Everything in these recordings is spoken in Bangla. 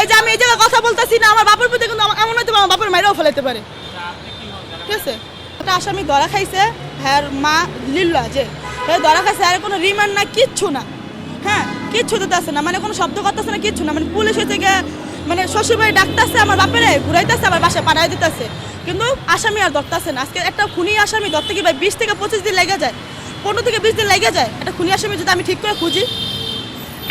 এই যে আমি এই জায়গায় কথা বলতেছি না, আমার বাপের প্রতি কিন্তু এমন হয়তো আমার বাপের মায়েরাও ফেলাইতে পারে। ঠিক আছে? একটা আসামি ধরা খাইছে হ্যাঁ মা লিল্লা যে। হ্যাঁ ধরা খাইছে, আর কোনো রিমান্ড না, কিচ্ছু না। হ্যাঁ কিচ্ছু দিতে আসে না মানে কোনো শব্দ করতেছে না, কিচ্ছু না। মানে পুলিশ হচ্ছে গিয়ে মানে শ্বশুরবাড়ি ডাকতেছে, আমার বাপেরে ঘুরাইতেছে আমার বাসায় পাঠাই দিতেছে। কিন্তু আসামি আর ধরতেছে না। আজকে একটা খুনি আসামি ধরতে কি ভাই বিশ থেকে পঁচিশ দিন লেগে যায়, পনেরো থেকে বিশ দিন লেগে যায়। একটা খুনি আসামি যদি আমি ঠিক করে খুঁজি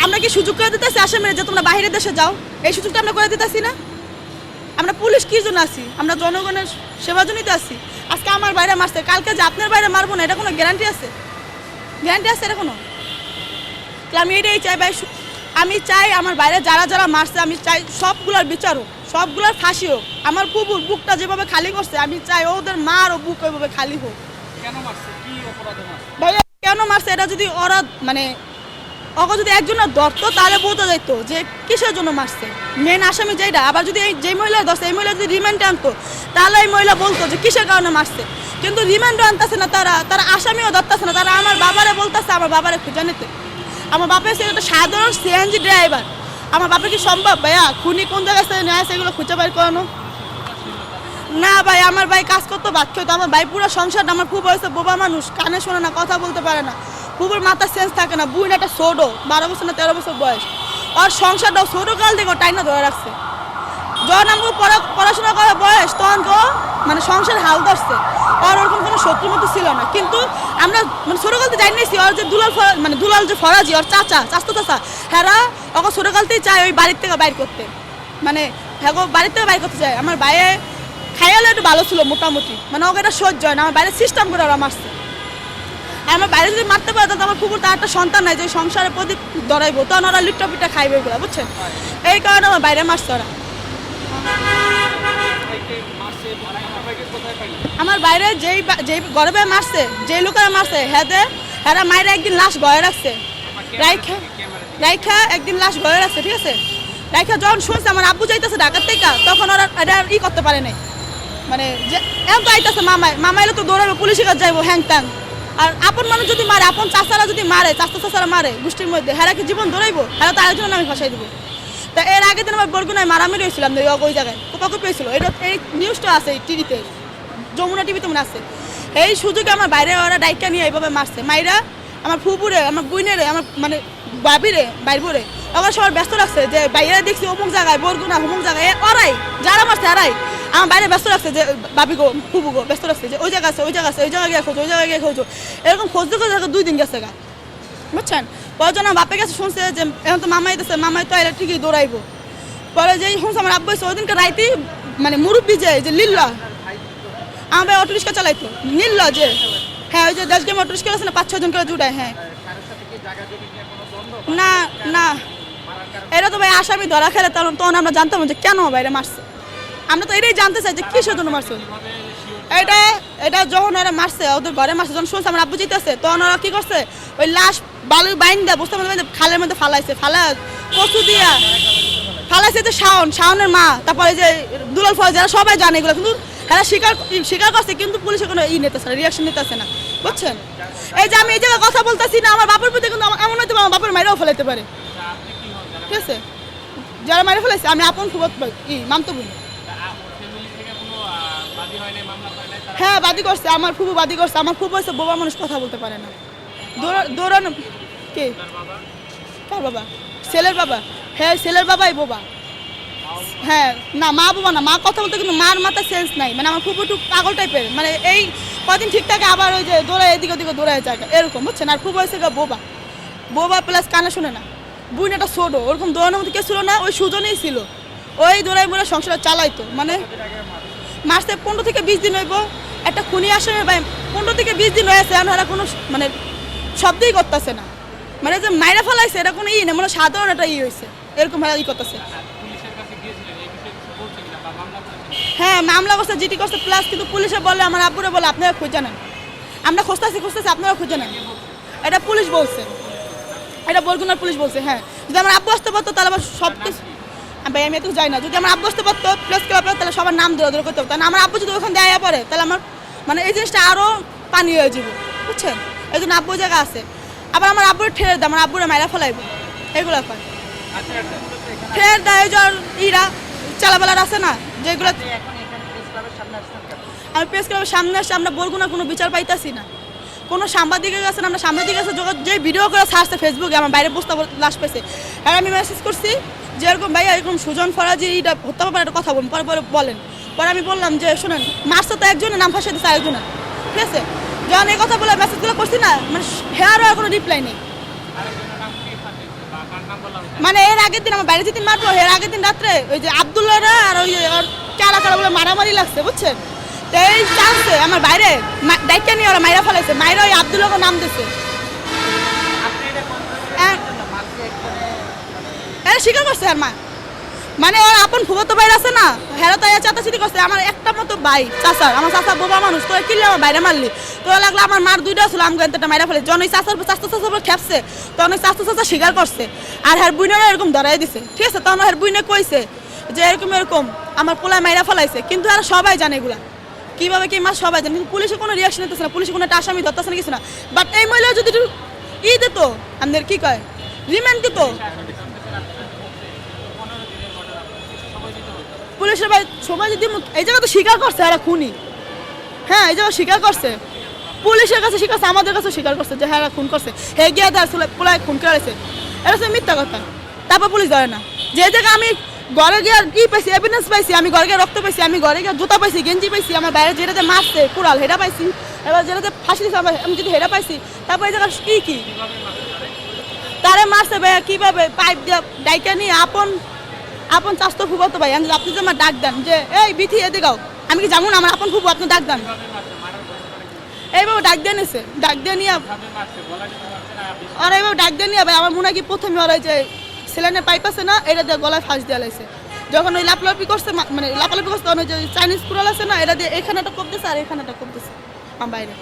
আমরা কি সুযোগ করে দিতেছি আসামিরা যে তোমরা বাইরের দেশে যাও? এই সুযোগটা আমরা করে দিতেছি না? আমরা পুলিশ কি জন্য আছি? আমরা জনগণের সেবার জন্যই তো আছি। আজকে আমার বাইরে মারছে কালকে যে আপনার বাইরে মারবো না এটা কোনো গ্যারান্টি আছে? গ্যারান্টি আছে এটা কোনো আমি এটাই চাই ভাই আমি চাই আমার বাইরে যারা যারা মারছে আমি চাই সবগুলোর বিচার হোক সবগুলোর ফাঁসি হোক। আমার কুকুর বুকটা যেভাবে খালি করছে আমি চাই ওদের মার ও বুক ওইভাবে খালি হোক। কেন মারছে? কি অপরাধে ভাইয়া কেন মারছে? এটা যদি ওরা মানে ওকে যদি একজনের ধরতো তাহলে বোঝা যেত যে কিসের জন্য মারছে। মেন আসামি যেটা আবার যদি এই যে মহিলা ধরছে এই মহিলা যদি রিমান্ডে আনতো, তাহলে এই মহিলা বলতো যে কিসের কারণে মারছে। কিন্তু রিমান্ডও আনতেছে না, তারা তারা আসামিও ধরতেছে না, তারা আমার বাবারে বলতেছে, আমার বাবারে খুঁজে নিতে আমার বাপের সে একটা সাধারণ সিএনজি ড্রাইভার আমার বাপের কি সম্ভব? ভাইয়া, খুনি কোন জায়গা থেকে সেগুলো খুঁজে বের করানো? না ভাই, আমার ভাই কাজ করতো ভাত খেতো। আমার ভাই পুরো সংসারটা আমার খুব হয়েছে, বোবা মানুষ, কানে শোনে না, কথা বলতে পারে না। খুবর মাথার সেন্স থাকে না, বুইন একটা ছোটো, বারো বছর না তেরো বছর বয়স। আর সংসারটাও ছোটো কাল থেকে টাইনা ধরে রাখছে। যখন আমাকে পড়া- পড়াশোনা করার বয়স, তখন তো মানে সংসার হাল ধরছে। আর ওরকম কোনো শত্রু মতো ছিল না। কিন্তু আমরা মানে ছোটোকালতে জানি নাইছি ওর যে দুলাল মানে দুলাল যে ফরাজি, ওর চাচা চাস্তো চাচা হ্যাঁ ওকে ছোটোকালতেই চায় ওই বাড়ির থেকে বাইর করতে। মানে হ্যাঁ বাড়ির থেকে বাইর করতে চায়। আমার বাইরে খাইয়ালে একটু ভালো ছিল মোটামুটি। মানে ওকে এটা সহ্য হয় না, আমার বাইরে সিস্টেম করে ওরা মারছে। আর আমার বাইরে যদি মারতে পারে, তাহলে আমার কুকুর তার একটা সন্তান নাই, যে সংসারে প্রদীপ ধরাইবো তখন ওরা লিট্টা পিঠা খাইবে এগুলো, বুঝছেন? এই কারণে আমার বাইরে মারছে ওরা। আমার বাইরে যেই যেই গরবে মারছে, যেই লোকেরা মারছে হ্যাঁ হেরা মায়ের একদিন লাশ গয়ে রাখছে। রাইখা রাইখা একদিন লাশ গয়ে রাখছে, ঠিক আছে? রাইখা যখন শুনছে, আমার আব্বু যাইতেছে ঢাকার থেকে, তখন ওরা এটা ই করতে পারে নাই। মানে যে এখন তো আইতেছে মামায় মামাইলে তো দৌড়াবে, পুলিশের কাছে যাইবো, হ্যাং ত্যাং। আর আপন মানুষ যদি মারে, আপন চাচারা যদি মারে, চাচা চাচারা মারে, গোষ্ঠীর মধ্যে কি জীবন দৌড়াইবো? হ্যাঁ তো আরেকজন আমি ফাঁসাই দিব। তা এর আগের দিন আমার বরগুনায় মারামারি হয়েছিলাম ওই জায়গায়, কোপাকুপি হয়েছিল। এটা এই নিউজটা আছে টিভিতে যমুনা টিভিতে মনে আছে। এই সুযোগে আমার বাইরে ওরা ডাইকা নিয়ে এইভাবে মারছে। মাইরা, আমার ফুপুরে, আমার বুইনেরে আমার মানে বাবিরে, বাইরবরে, ওরা সবার ব্যস্ত রাখছে যে বাইরে দেখছি অমুক জায়গায় বরগুনা, অমুক জায়গায় ওরাই, যারা মারছে, এরাই। আমার বাইরে ব্যস্ত রাখছে যে বাবি গো ফুবু গো, ব্যস্ত রাখছে যে, ওই জায়গা আছে, ওই জায়গা আছে, ওই জায়গায় গিয়ে খোঁজো, ওই জায়গায় গিয়ে খোঁজো। এরকম খুঁজতে খুঁজতে দুই দিন গেছে গা। বুঝছেন? পরজন আমার বাপের কাছে শুনছে যে, এখন তো মামাই দিচ্ছে মামাই তো এলে ঠিকই দৌড়াইবো। পরে যে শুনছে আমার আব্বু এসে ওইদিনকে রাইতেই মানে মুরব্বী যে যে লিল্লা আমার ভাই অটো রিক্সা চালাইতো। নীল যে। হ্যাঁ ওই যে দশ গ্রাম অটো রিক্সা আছে না, পাঁচ ছজন করে জুটায় হ্যাঁ। না না। এটা তো ভাই আসামি ধরা খেলে তখন তখন আমরা জানতাম যে কেন বাইরে মারছে। আমরা তো এটাই জানতে চাই যে কিসের জন্য মারছে? এটা এটা যখন ওরা মারছে, ওদের ঘরে মারছে, যখন শুনছে আমার আব্বু জিতেছে, তখন ওরা কি করছে? ওই লাশ বালুর বাইন দেয় বস্তার মধ্যে খালের মধ্যে ফালাইছে, ফালা কচু দিয়া। ফালাইছে যে শাওন, শাওনের মা, তারপরে যে দুলাল ফল যারা সবাই জানে এগুলো, কিন্তু এরা স্বীকার স্বীকার করছে, কিন্তু পুলিশে কোনো ই নিতেছে না রিয়াকশন নিতেছে না, বুঝছেন? এই যে আমি এই জায়গায় কথা বলতেছি না, আমার বাপের প্রতি কিন্তু এমন হয়তো আমার বাপের মাইরাও ফেলাইতে পারে। ঠিক আছে? যারা মাইরে ফেলাইছে, আমি আপন খুব ই, মামতো বোন। হ্যাঁ বাদি করছে। আমার ফুবু বাদি করছে। আমার ফুবু হয়েছে বোবা মানুষ, কথা বলতে পারে না। দৌড়া- দৌড়ানো, কে? কার বাবা? ছেলের বাবা? হ্যাঁ ছেলের বাবাই বোবা। হ্যাঁ না, মা বাবা না। মা কথা বলতে কিন্তু মার মাথা সেন্স নাই। মানে আমার ফুবু একটু পাগল টাইপের মানে এই কদিন ঠিক থাকে আবার ওই যে দৌড়ায়, এদিকে ওদিকে দৌড়ায় যায়। এরকম, বুঝছেন? আর ফুবু হয়েছে বোবা। বোবা প্লাস কানে শুনে না। বুইন একটা ছোটো। ওরকম দৌড়ানোর মধ্যে কেউ ছিল না। ওই সুজনেই ছিল। ওই দৌড়াই মোড়া সংসার চালাইতো। মানে মাসে পনেরো থেকে বিশ দিন হইব। একটা খুনি ভাই, পনেরো থেকে বিশ দিন হয়েছে আমরা কোনো মানে শব্দই করতেছে না। মানে যে মাইরা ফেলাইছে, এটা কোনো ই না মানে সাধারণ একটা ই হয়েছে এরকম ভাবে ই করতেছে। হ্যাঁ মামলা করছে, জিটি করছে প্লাস কিন্তু পুলিশে বলে, আমার আব্বুরে বলে, আপনারা খুঁজে নেন আমরা খুঁজতেছি খুঁজতেছি, আপনারা খুঁজে নেন এটা পুলিশ বলছে। এটা বরগুনার পুলিশ বলছে হ্যাঁ। যদি আমার আব্বু আসতে পারতো, তাহলে আবার সব কিছু ভাই আমি এত যাই না। যদি আমার আব্বু আসতে পারতো প্লেস ক্লাবে তাহলে সবার নাম ধরে ধরে করতে হতো আমার আব্বু যদি ওখানে দেয়া পড়ে তাহলে আমার মানে এই জিনিসটা আরও পানি হয়ে যাবে বুঝছেন? এই জন্য আব্বু জায়গা আছে। আবার আমার আব্বুর ঠেলে দেয় আমার আব্বুরে মাইরা ফেলাইব। এগুলো একটা ফের দেয় যে ইরা চালাবেলার আছে না যেগুলো আমি প্রেস ক্লাবের সামনে আসছি আমরা বরগুনা কোনো বিচার পাইতাছি না। কোনো সাংবাদিকের কাছে আমরা সাংবাদিকের কাছে যে ভিডিও করে ছাড়ছে ফেসবুকে আমার বাইরে বসতে লাশ পেয়েছে। আর আমি মেসেজ করছি যে এরকম ভাইয়া এরকম সুজন ফরাজি এটা হত্যা ব্যাপারে একটা কথা বলুন পরে পরে বলেন। পরে আমি বললাম যে শোনেন মারছে তো একজনের নাম ফাঁসে দিচ্ছে আরেকজনের ঠিক আছে? যখন এই কথা বলে মেসেজগুলো করছি না মানে হেয়ারও আর কোনো রিপ্লাই নেই। মানে এর আগের দিন আমার বাইরে যেদিন মারবো এর আগের দিন রাত্রে ওই যে আবদুল্লাহরা আর ওই ওর কারা কারা বলে মারামারি লাগছে বুঝছেন? তো এই চান্সে আমার বাইরে দায়িত্ব নিয়ে ওরা মাইরা ফেলাইছে মাইরা ওই আবদুল্লাহকে নাম দিছে। আপনি হ্যাঁ। স্বীকার করছে আর মা। মানে ওর আপন ফুবতো ভাই আছে না, হেরা তাই চাতাচিতি করছে। আমার একটা মতো ভাই, চাচার। আমার চাচা বোবা মানুষ তোরা কিনলে আমার বাইরে মারলি? তোরা লাগল আমার মার দুইটা ছিল আমি একটা মাইরা ফেলে জন ওই চাচার চাচা চাচা উপর খেপছে, তখন ওই চাচা চাচা স্বীকার করছে। আর হের বুইনেরা এরকম ধরাই দিছে। ঠিক আছে, তখন হের বুইনে কইছে যে এরকম এরকম আমার পোলায় মাইরা ফেলাইছে। কিন্তু আর সবাই জানে এগুলা। কীভাবে কি মাস সবাই জানে, কিন্তু পুলিশে কোনো রিয়াকশন নিতেছে না। পুলিশে কোনো একটা আসামি ধরতেছে না, কিছু না। বাট এই মহিলা যদি ই দিত, আমাদের কি কয়? রিমান্ড দিত। ভাই সবাই যদি এই জায়গা তো স্বীকার করছে, এরা খুনি। হ্যাঁ এই জায়গা স্বীকার করছে। পুলিশের কাছে স্বীকার করছে, আমাদের কাছে স্বীকার করছে যে হ্যাঁ খুন করছে। হে গিয়ে দেয় আসলে পোলায় খুন করেছে এটা হচ্ছে মিথ্যা কথা। তারপর পুলিশ ধরে না। যে জায়গায় আমি ঘরে গিয়ে ই পাইছি এভিডেন্স পাইছি, আমি ঘরে গিয়ে রক্ত পাইছি, আমি ঘরে গিয়ে জুতা পাইছি, গেঞ্জি পাইছি, আমার বাইরে যেটাতে মারছে, কুড়াল হেটা পাইছি। এবার যেটাতে ফাঁসি আমার- আমি যদি হেটা পাইছি, তারপর এই জায়গা কি কি? তারে মারছে ভাইয়া, কীভাবে? পাইপ দিয়ে ডাইকা নিয়ে আপন আপন চাস্ত ফুবো তো ভাই আপনি যে আমার ডাক দেন যে, এই বিথি এদিকাও আমি কি জানো আমার আপন ফুবু, আপনি ডাক দেন। এইভাবে ডাক দিয়ে নিছে, ডাক দিয়ে নিয়ে আর এইভাবে ডাক দিয়ে নিয়ে ভাই আমার মনে হয় কি প্রথমে ওরা যে সিলিন্ডার পাইপ আছে না, এটা দিয়ে গলায় ফাঁস দেওয়া লাগছে যখন ওই লাপলাপি করছে মানে লাপালাপি করছে, তখন ওই যে চাইনিজ কুড়াল আছে না, এটা দিয়ে এখানে একটা দিছে আর এখানে একটা দিছে, আমার বাইরে।